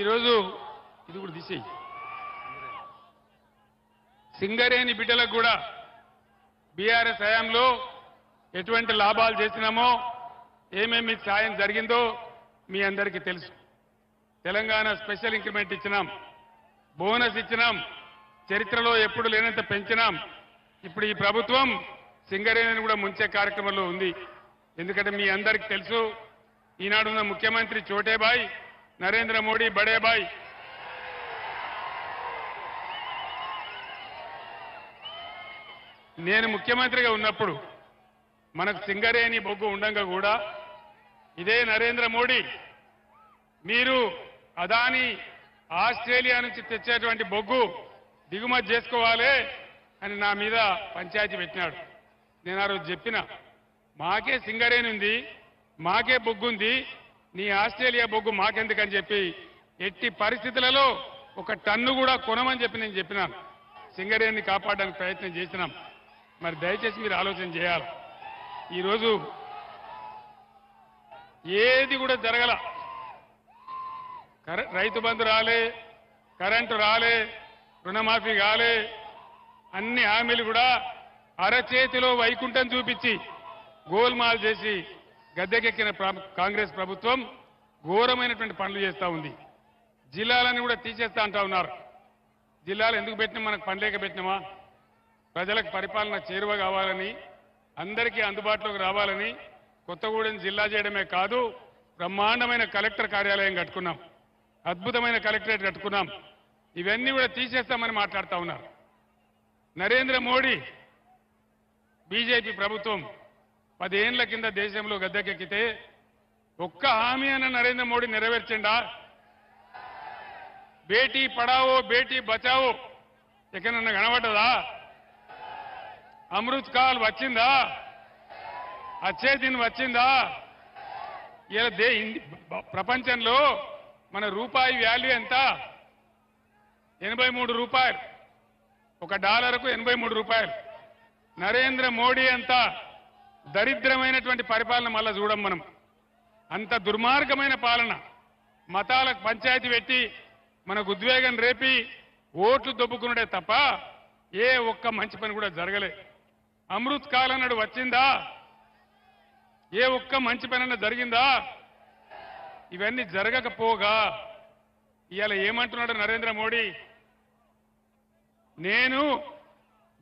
ఈరోజు ఇది కూడా తీసేయి. సింగరేణి బిడ్డలకు కూడా బీఆర్ఎస్ హయాంలో ఎటువంటి లాభాలు చేసినామో ఏమేమి సాయం జరిగిందో మీ అందరికీ తెలుసు. తెలంగాణ స్పెషల్ ఇంక్రిమెంట్ ఇచ్చినాం బోనస్ ఇచ్చినాం చరిత్రలో ఎప్పుడు లేనంత పెంచినాం. ఇప్పుడు ఈ ప్రభుత్వం సింగరేణిని కూడా ముంచే కార్యక్రమంలో ఉంది. ఎందుకంటే మీ అందరికీ తెలుసు ఈనాడున్న ముఖ్యమంత్రి చోటేబాయి నరేంద్ర మోడీ బడేబాయ్ నేను ముఖ్యమంత్రిగా ఉన్నప్పుడు మనకు సింగరేణి బొగ్గు ఉండంగా కూడా ఇదే నరేంద్ర మోడీ. మీరు అదాని ఆస్ట్రేలియా నుంచి తెచ్చేటువంటి బొగ్గు దిగుమతి చేసుకోవాలి అని నా మీద పంచాయతీ పెట్టినాడు. నేను ఆ రోజు చెప్పిన మాకే సింగరేణి ఉంది మాకే బొగ్గు ఉంది నీ ఆస్ట్రేలియా బొగ్గు మాకెందుకని చెప్పి ఎట్టి పరిస్థితులలో ఒక టన్ను కూడా కొనమని చెప్పి నేను చెప్పినాను. సింగరేణిని కాపాడడానికి ప్రయత్నం చేసినాం. మరి దయచేసి మీరు ఆలోచన చేయాలి. ఈరోజు ఏది కూడా జరగల. రైతు బంధు రాలే కరెంటు రాలే రుణమాఫీ కాలే అన్ని హామీలు కూడా అరచేతిలో వైకుంఠం చూపించి గోల్మాల్ చేసి గద్దెకెక్కిన కాంగ్రెస్ ప్రభుత్వం ఘోరమైనటువంటి పనులు చేస్తా ఉంది. జిల్లాలను కూడా తీసేస్తా అంటా ఉన్నారు. జిల్లాలు ఎందుకు పెట్టినా మనకు పనిలేక పెట్టినామా? ప్రజలకు పరిపాలన చేరువ కావాలని అందరికీ అందుబాటులోకి రావాలని కొత్తగూడెం జిల్లా చేయడమే కాదు బ్రహ్మాండమైన కలెక్టర్ కార్యాలయం కట్టుకున్నాం. అద్భుతమైన కలెక్టరేట్ కట్టుకున్నాం. ఇవన్నీ కూడా తీసేస్తామని మాట్లాడుతూ ఉన్నారు. నరేంద్ర మోడీ బీజేపీ ప్రభుత్వం పదేళ్ళ కింద దేశంలో గద్దెకెక్కితే ఒక్క హామీ అన్న నరేంద్ర మోడీ నెరవేర్చిండా? బేటీ పడావో బేటీ బచావో ఎక్కడన్నా కనబడ్డదా? అమృత్ కాల్ వచ్చిందా? అచ్చే దీని వచ్చిందా? ఇలా దే ప్రపంచంలో మన రూపాయి వాల్యూ ఎంత? ఎనభై మూడు రూపాయలు. ఒక డాలర్కు ఎనభై మూడు రూపాయలు. నరేంద్ర మోడీ ఎంత? దరిద్రమైనటువంటి పరిపాలన మళ్ళా చూడం మనం. అంత దుర్మార్గమైన పాలన మతాలకు పంచాయతీ పెట్టి మనకు ఉద్వేగం రేపి ఓట్లు దొబ్బుకున్నాడే తప్ప ఏ ఒక్క మంచి పని కూడా జరగలే. అమృత్ కాలం వచ్చిందా? ఏ ఒక్క మంచి పనన్నా జరిగిందా? ఇవన్నీ జరగకపోగా. ఇవాళ ఏమంటున్నాడు నరేంద్ర మోడీ? నేను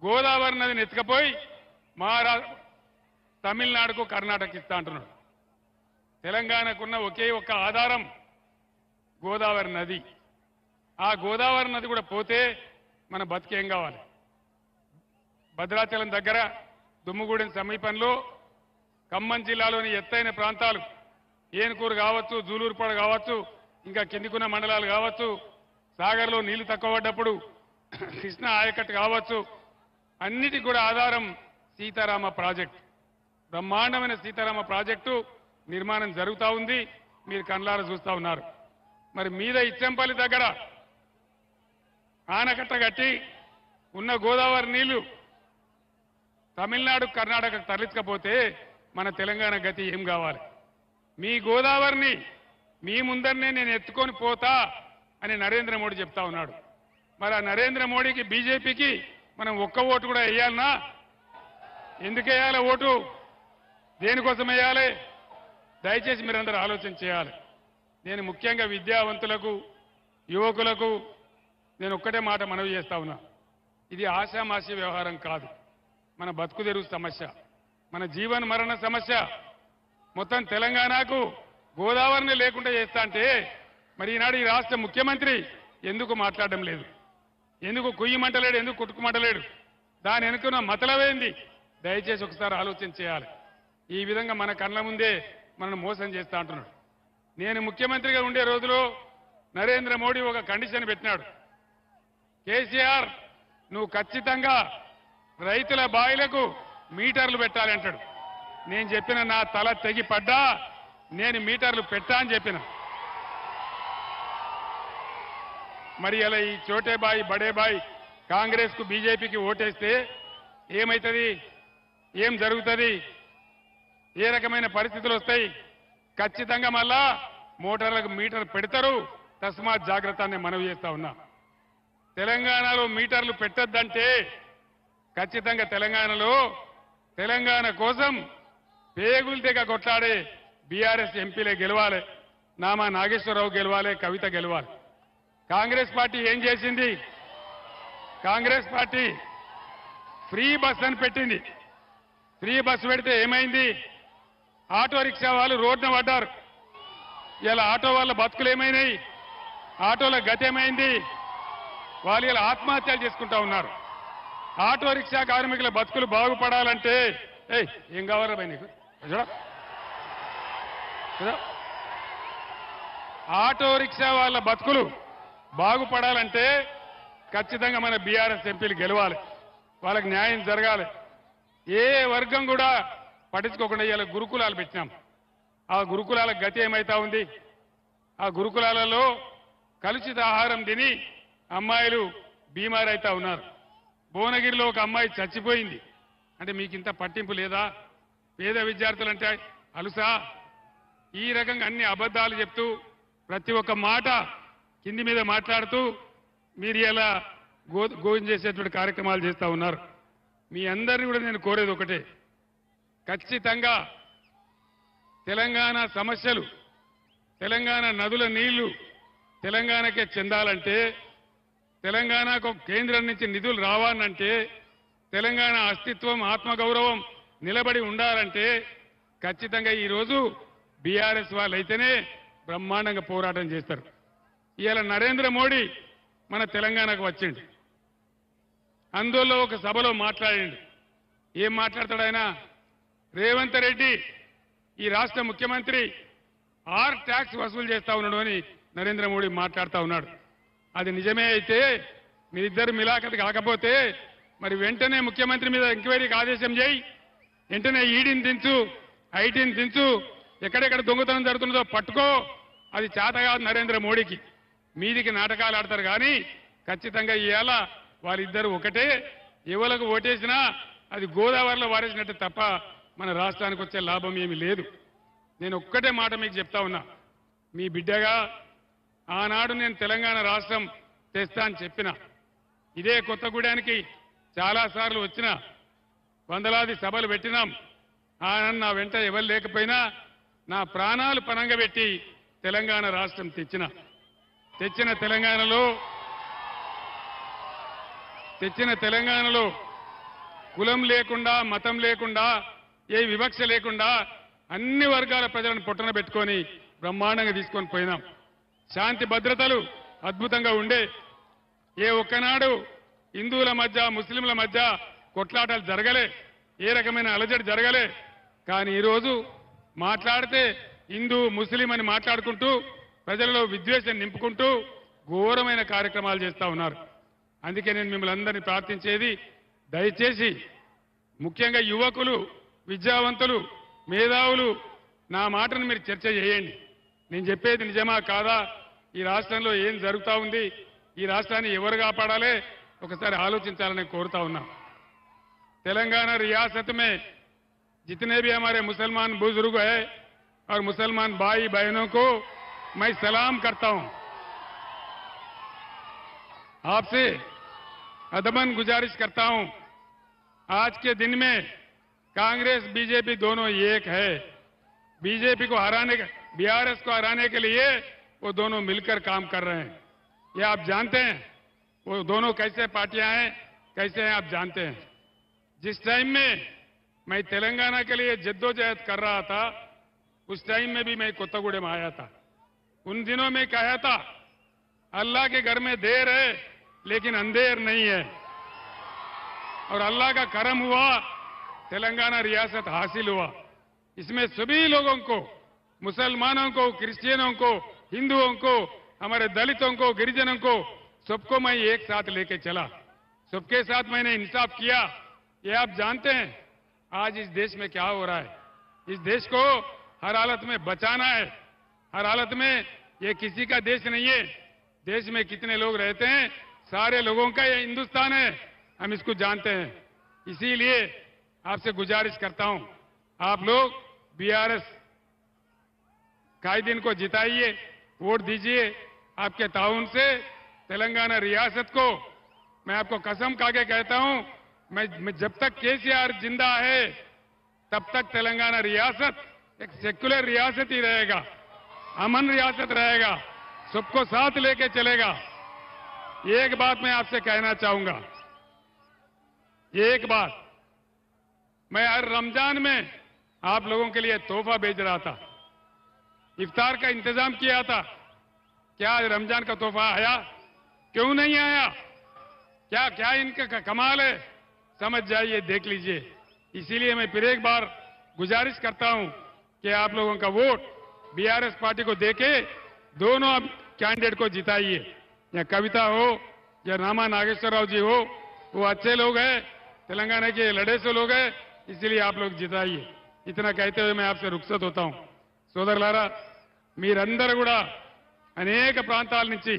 గోదావరి నదిని ఎత్తుకపోయి మహారా తమిళనాడుకు కర్ణాటక ఇస్తా అంటున్నాడు. తెలంగాణకున్న ఒకే ఒక్క ఆధారం గోదావరి నది. ఆ గోదావరి నది కూడా పోతే మన బతికేం కావాలి? భద్రాచలం దగ్గర దుమ్ముగూడెం సమీపంలో ఖమ్మం జిల్లాలోని ఎత్తైన ప్రాంతాలు ఏనుకూరు కావచ్చు జూలూరుపాడు కావచ్చు ఇంకా కిందికున్న మండలాలు కావచ్చు సాగర్లో నీళ్ళు తక్కువ పడ్డప్పుడు కృష్ణ ఆయకట్టు కావచ్చు అన్నిటికి కూడా ఆధారం సీతారామ ప్రాజెక్ట్. బ్రహ్మాండమైన సీతారామ ప్రాజెక్టు నిర్మాణం జరుగుతూ ఉంది. మీరు కళ్ళారా చూస్తా ఉన్నారు. మరి మీద ఇచ్చంపల్లి దగ్గర ఆనకట్ట కట్టి ఉన్న గోదావరి నీళ్ళు తమిళనాడు కర్ణాటక తరలించకపోతే మన తెలంగాణ గతి ఏం కావాలి? మీ గోదావరిని మీ ముందరనే నేను ఎత్తుకొని పోతా అని నరేంద్ర మోడీ చెప్తా ఉన్నాడు. మరి ఆ నరేంద్ర మోడీకి బీజేపీకి మనం ఒక్క ఓటు కూడా వేయాలనా? ఎందుకు వేయాలి ఓటు? దేనికోసం వేయాలి దయచేసి మీరందరూ ఆలోచన చేయాలి. నేను ముఖ్యంగా విద్యావంతులకు యువకులకు నేను ఒక్కటే మాట మనవి చేస్తా ఉన్నా. ఇది ఆశామాషి వ్యవహారం కాదు. మన బతుకుతెరువు సమస్య. మన జీవన మరణ సమస్య. మొత్తం తెలంగాణకు గోదావరిని లేకుండా చేస్తా అంటే మరి ఈనాడు ఈ రాష్ట్ర ముఖ్యమంత్రి ఎందుకు మాట్లాడడం లేదు? ఎందుకు కుయ్యమంటలేడు ఎందుకు కుట్టుకుమంటలేడు దాని వెనుకున్న మతలవేంది దయచేసి ఒకసారి ఆలోచన చేయాలి. ఈ విధంగా మన కళ్ళ ముందే మనల్ని మోసం చేస్తా అంటున్నాడు. నేను ముఖ్యమంత్రిగా ఉండే రోజులో నరేంద్ర మోడీ ఒక కండిషన్ పెట్టినాడు. కేసీఆర్ నువ్వు ఖచ్చితంగా రైతుల బాయిలకు మీటర్లు పెట్టాలి అంటాడు. నేను చెప్పిన నా తల తెగి పడ్డా నేను మీటర్లు పెట్టా అని చెప్పిన. మరి అలా ఈ చోటేబాయి బడేబాయి కాంగ్రెస్కు బీజేపీకి ఓటేస్తే ఏమవుతుంది ఏం జరుగుతుంది? ఏ రకమైన పరిస్థితులు వస్తాయి? ఖచ్చితంగా మళ్ళా మోటార్లకు మీటర్ పెడతారు. తస్మాత్ జాగ్రత్త అని మనవి చేస్తా ఉన్నా. తెలంగాణలో మీటర్లు పెట్టొద్దంటే ఖచ్చితంగా తెలంగాణలో తెలంగాణ కోసం పేగులు తెగ కొట్లాడే బీఆర్ఎస్ ఎంపీలే గెలవాలి. నామా నాగేశ్వరరావు గెలవాలి కవిత గెలవాలి. కాంగ్రెస్ పార్టీ ఏం చేసింది? కాంగ్రెస్ పార్టీ ఫ్రీ బస్ అని పెట్టింది. ఫ్రీ బస్ పెడితే ఏమైంది? ఆటో రిక్షా వాళ్ళు రోడ్డున పడ్డారు. ఇలా ఆటో వాళ్ళ బతుకులు ఏమైనాయి ఆటోల గతి ఏమైంది వాళ్ళు ఇలా ఆత్మహత్యలు చేసుకుంటా ఉన్నారు. ఆటో రిక్షా కార్మికుల బతుకులు బాగుపడాలంటే ఏయ్ ఏం కావాలా భయ్ నీకు? ఆటో రిక్షా వాళ్ళ బతుకులు బాగుపడాలంటే ఖచ్చితంగా మన బీఆర్ఎస్ ఎంపీలు గెలవాలి. వాళ్ళకి న్యాయం జరగాలి. ఏ వర్గం కూడా పట్టించుకోకుండా ఇవాళ గురుకులాలు పెట్టినాం. ఆ గురుకులాల గతి ఏమైతా ఉంది? ఆ గురుకులాలలో కలుషిత ఆహారం తిని అమ్మాయిలు బీమారైతా ఉన్నారు. భువనగిరిలో ఒక అమ్మాయి చచ్చిపోయింది. అంటే మీకు ఇంత పట్టింపు లేదా? పేద విద్యార్థులంటే అలుసా? ఈ రకంగా అన్ని అబద్ధాలు చెప్తూ ప్రతి ఒక్క మాట కింది మీద మాట్లాడుతూ మీరు ఇలా గో గోవింద చేసేటువంటి కార్యక్రమాలు చేస్తా ఉన్నారు. మీ అందరినీ కూడా నేను కోరేది ఒకటే. ఖచ్చితంగా తెలంగాణ సమస్యలు తెలంగాణ నదుల నీళ్ళు తెలంగాణకే చెందాలంటే తెలంగాణకు కేంద్రం నుంచి నిధులు రావాలంటే తెలంగాణ అస్తిత్వం ఆత్మగౌరవం నిలబడి ఉండాలంటే ఖచ్చితంగా ఈరోజు బీఆర్ఎస్ వాళ్ళైతేనే బ్రహ్మాండంగా పోరాటం చేస్తారు. ఇవాళ నరేంద్ర మోడీ మన తెలంగాణకు వచ్చిండు. అందులో ఒక సభలో మాట్లాడిండు. ఏం మాట్లాడతాడు ఆయన? రేవంత్ రెడ్డి ఈ రాష్ట్ర ముఖ్యమంత్రి ఆర్ ట్యాక్స్ వసూలు చేస్తా ఉన్నాడు అని నరేంద్ర మోడీ మాట్లాడుతూ ఉన్నాడు. అది నిజమే అయితే మీరిద్దరు మిలాఖత్ కాకపోతే మరి వెంటనే ముఖ్యమంత్రి మీద ఎంక్వైరీకి ఆదేశం చేయి. వెంటనే ఈడీని దించు ఐటీని దించు ఎక్కడెక్కడ దొంగతనం జరుగుతున్నదో పట్టుకో. అది చేత కాదు నరేంద్ర మోడీకి. మీదికి నాటకాలు ఆడతారు కానీ ఖచ్చితంగా ఇవాళ వాళ్ళిద్దరు ఒకటే. ఎవరికి ఓటేసినా అది గోదావరిలో వారేసినట్టు తప్ప మన రాష్ట్రానికి వచ్చే లాభం ఏమీ లేదు. నేను ఒక్కటే మాట మీకు చెప్తా ఉన్నా. మీ బిడ్డగా ఆనాడు నేను తెలంగాణ రాష్ట్రం తెస్తా అని చెప్పిన ఇదే కొత్తగూడానికి చాలాసార్లు వచ్చిన వందలాది సభలు పెట్టినాం. ఆనాడు నా వెంట ఎవరు లేకపోయినా నా ప్రాణాలు పనంగా పెట్టి తెలంగాణ రాష్ట్రం తెచ్చిన. తెచ్చిన తెలంగాణలో తెచ్చిన తెలంగాణలో కులం లేకుండా మతం లేకుండా ఏ వివక్ష లేకుండా అన్ని వర్గాల ప్రజలను పుట్టన పెట్టుకొని బ్రహ్మాండంగా తీసుకొని పోయినాం. శాంతి భద్రతలు అద్భుతంగా ఉండే ఏ ఒక్కనాడు హిందువుల మధ్య ముస్లింల మధ్య కొట్లాటలు జరగలే. ఏ రకమైన అలజడి జరగలే. కానీ ఈరోజు మాట్లాడితే హిందూ ముస్లిం అని మాట్లాడుకుంటూ ప్రజలలో విద్వేషం నింపుకుంటూ ఘోరమైన కార్యక్రమాలు చేస్తా ఉన్నారు. అందుకే నేను మిమ్మల్ని అందరినీ ప్రార్థించేది దయచేసి ముఖ్యంగా యువకులు విద్యావంతులు మేధావులు నా మాటను మీరు చర్చ చేయండి నేను చెప్పేది నిజమా కాదా ఈ రాష్ట్రంలో ఏం జరుగుతా ఉంది ఈ రాష్ట్రాన్ని ఎవరు కాపాడాలి ఒకసారి ఆలోచించాలని కోరుతా ఉన్నా तेलंगाना रियासत में जितने भी हमारे मुसलमान बुजुर्ग है और मुसलमान भाई बहनों को मैं सलाम करता हूं आपसे अदमन गुजारिश करता हूं आज के दिन में कांग्रेस, बीजेपी दोनों एक है। बीजेपी को हराने के बीआरएस को हराने के लिए वो दोनों मिलकर काम कर रहे हैं। ये आप जानते हैं, वो दोनों कैसे पार्टियाँ हैं, कैसे हैं आप जानते हैं। जिस टाइम में मैं तेलंगाना के लिए जद्दोजहद कर रहा था, उस टाइम में भी मैं कोत्तागुड़े में आया था। उन दिनों में कहा था, अल्लाह के घर में देर है, लेकिन अंधेर नहीं है। और अल्लाह का करम हुआ तेलंगाना रियासत हासिल हुआ। इसमें सभी लोगों को, मुसलमानों को, क्रिश्चियनों को, हिंदुओं को, हमारे दलितों को, गिरिजनों को, सबको मैं एक साथ लेके चला। सबके साथ मैंने इंसाफ किया। ये आप जानते हैं, आज इस देश में क्या हो रहा है? इस देश को हर हालत में बचाना है। हर हालत में ये किसी का देश नहीं है। देश में कितने लोग रहते हैं? सारे लोगों का ये हिंदुस्तान है। हम इसको जानते हैं। इसीलिए आपसे गुजारिश करता हूँ। आप लोग बीआरएस कायदीन को जिताइए वोट दीजिए। आपके ताउन से तेलंगाना रियासत को मैं आपको कसम खा के कहता हूँ मैं, मैं जब तक केसीआर ज़िंदा है तब तक तेलंगाना रियासत एक सेक्युलर रियासत ही रहेगा अमन रियासत रहेगा सबको साथ लेके चलेगा। एक बात मैं आपसे कहना चाहूँगा एक बात मैं हर रमज़ान में आप लोगों के लिए तोहफा भेज रहा था। इफ्तार का इंतज़ाम किया था। क्या आज रमज़ान का तोहफा आया? क्यों नहीं आया? क्या क्या इनका कमाल है? समझ जाइए, देख लीजिए। इसीलिए मैं फिर एक बार गुजारिश करता हूँ कि आप लोगों का वोट बीआरएस पार्टी को देके दोनों अब कैंडिडेट को जिताइए। या कविता हो, या रामा नागेश्वर राव जी हो, वो अच्छे लोग हैं। तेलंगाना के लड़े से लोग हैं। इसीलिए आप लोग जिताइए इतना कहते हुए मैं आपसे रुखसत होता हूं సోదరులారా మీరందరూ కూడా అనేక ప్రాంతాల నుంచి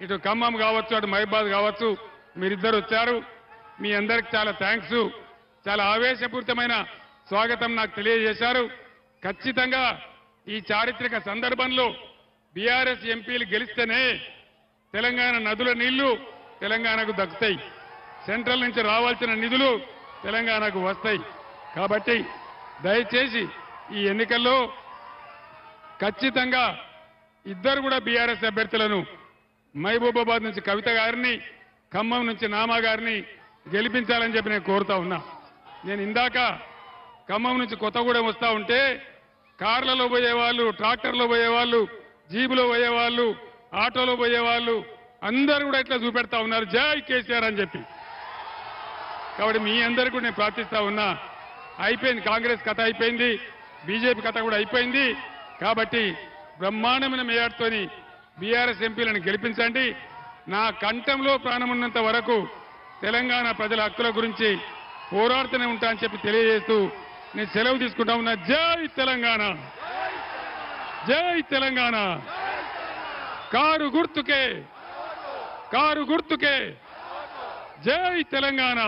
ఇటు ఖమ్మం కావచ్చు అటు మహిబాద్ కావచ్చు మీరిద్దరు వచ్చారు మీ అందరికి చాలా థ్యాంక్స్ చాలా ఆవేశపూరితమైన స్వాగతం నాకు తెలియజేశారు ఖచ్చితంగా ఈ చారిత్రక సందర్భంలో బీఆర్ఎస్ ఎంపీలు గెలిస్తేనే తెలంగాణ నదుల నీళ్లు తెలంగాణకు దక్కుతాయి సెంట్రల్ నుంచి రావాల్సిన నిధులు తెలంగాణకు వస్తాయి. కాబట్టి దయచేసి ఈ ఎన్నికల్లో ఖచ్చితంగా ఇద్దరు కూడా బీఆర్ఎస్ అభ్యర్థులను మహబూబాబాద్ నుంచి కవిత గారిని ఖమ్మం నుంచి నామా గారిని గెలిపించాలని చెప్పి నేను కోరుతా ఉన్నా. నేను ఇందాక ఖమ్మం నుంచి కొత్తగూడెం వస్తా ఉంటే కార్లలో పోయేవాళ్ళు ట్రాక్టర్లో పోయేవాళ్ళు జీబులో పోయేవాళ్ళు ఆటోలో పోయేవాళ్ళు అందరూ కూడా ఇట్లా చూపెడతా ఉన్నారు. జై కేసీఆర్ అని చెప్పి. కాబట్టి మీ అందరికీ కూడా నేను ప్రార్థిస్తా ఉన్నా. అయిపోయింది కాంగ్రెస్ కథ అయిపోయింది బీజేపీ కథ కూడా అయిపోయింది. కాబట్టి బ్రహ్మాండమైన మేయర్తోని బీఆర్ఎస్ ఎంపీలను గెలిపించండి. నా కంఠంలో ప్రాణం ఉన్నంత వరకు తెలంగాణ ప్రజల హక్కుల గురించి పోరాడుతూనే ఉంటా అని చెప్పి తెలియజేస్తూ నేను సెలవు తీసుకుంటా ఉన్నా. జై తెలంగాణ! జై తెలంగాణ! కారు గుర్తుకే! కారు గుర్తుకే! జై తెలంగాణ!